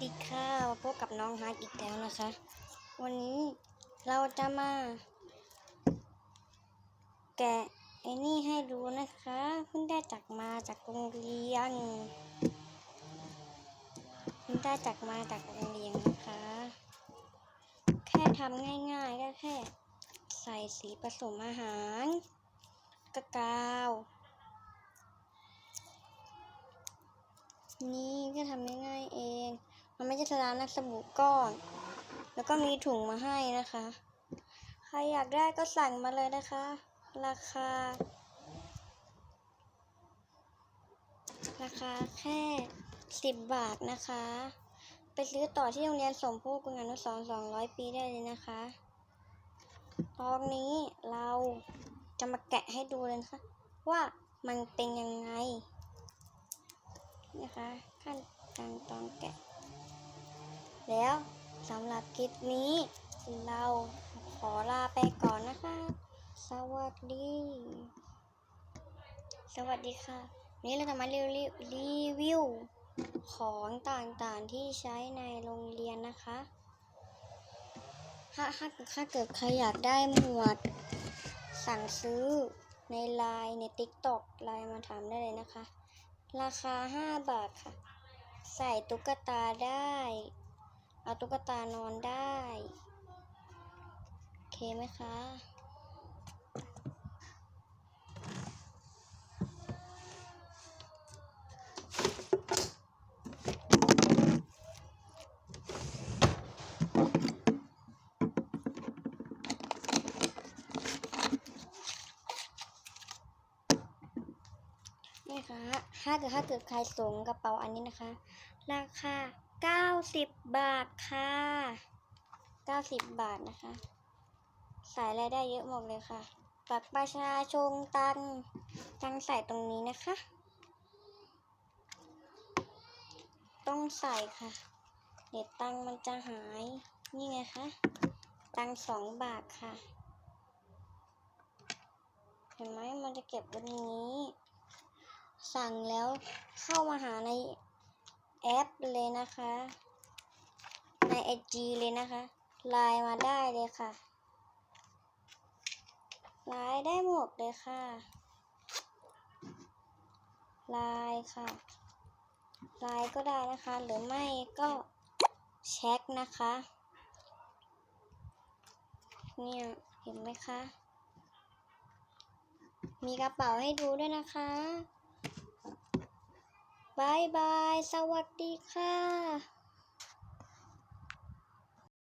ดีค่ะมาพบกับน้องฮาร์ดอีกแล้วนะคะ วันนี้เราจะมา แกะไอ้นี่ให้ดูนะคะเพิ่งได้จากมาจากโรงเรียนเพิ่งได้จากมาจากโรงเรียนนะคะ แค่ทำง่ายๆก็แค่ ใส่สีผสมอาหารกะกาวนี่ก็ทำง่ายๆเอง มันไม่ใช่สลามนักสบู่ก้อน แล้วก็มีถุงมาให้นะคะ ใครอยากได้ก็สั่งมาเลยนะคะ ราคา ราคาแค่สิบบาทนะคะ ไปซื้อต่อที่โรงเรียนสมโพธิคุณอนุสรณ์สองร้อยปีได้เลยนะคะตอนนี้เราจะมาแกะให้ดูเลยนะคะ ว่ามันเป็นยังไงนะคะขั้นตอนตอนแกะ แล้วสำหรับคลิปนี้ เราขอลาไปก่อนนะคะ สวัสดี สวัสดีค่ะ นี้เราจะมารีวิวรีวิวของต่างๆที่ใช้ในโรงเรียนนะคะ ถ้าถ้าถ้าเกิดใครอยากได้หมวด สั่งซื้อในไลน์ใน TikTok ไลน์มาถามได้เลยนะคะ ราคา 5 บาทค่ะ ใส่ตุ๊กตาได้ เอาตุ๊กตานอนได้ โอเคไหมคะนี่ค่ะถ้าเกิดถ้าเกิดใครสงกระเป๋าอันนี้นะคะ ราคา 90 บาทค่ะ 90 บาทนะคะส่อะไรได้เยอะหมดเลยค่ะบัตรประชาชนตังตังใส่ตรงนี้นะคะ ต้องใส่ค่ะ เดี๋ยวตังมันจะหาย นี่ไงคะ ตังสองบาทค่ะ เห็นไหมมันจะเก็บว้ในนี้ สั่งแล้วเข้ามาหาใน แอปเลยนะคะ ในไอจีเลยนะคะไลน์มาได้เลยค่ะไลน์ได้หมดเลยค่ะไลน์ค่ะไลน์ก็ได้นะคะ หรือไม่ก็แช็คนะคะ เนี่ยเห็นไหมคะ มีกระเป๋าให้ดูด้วยนะคะ บายบาย สวัสดีค่ะ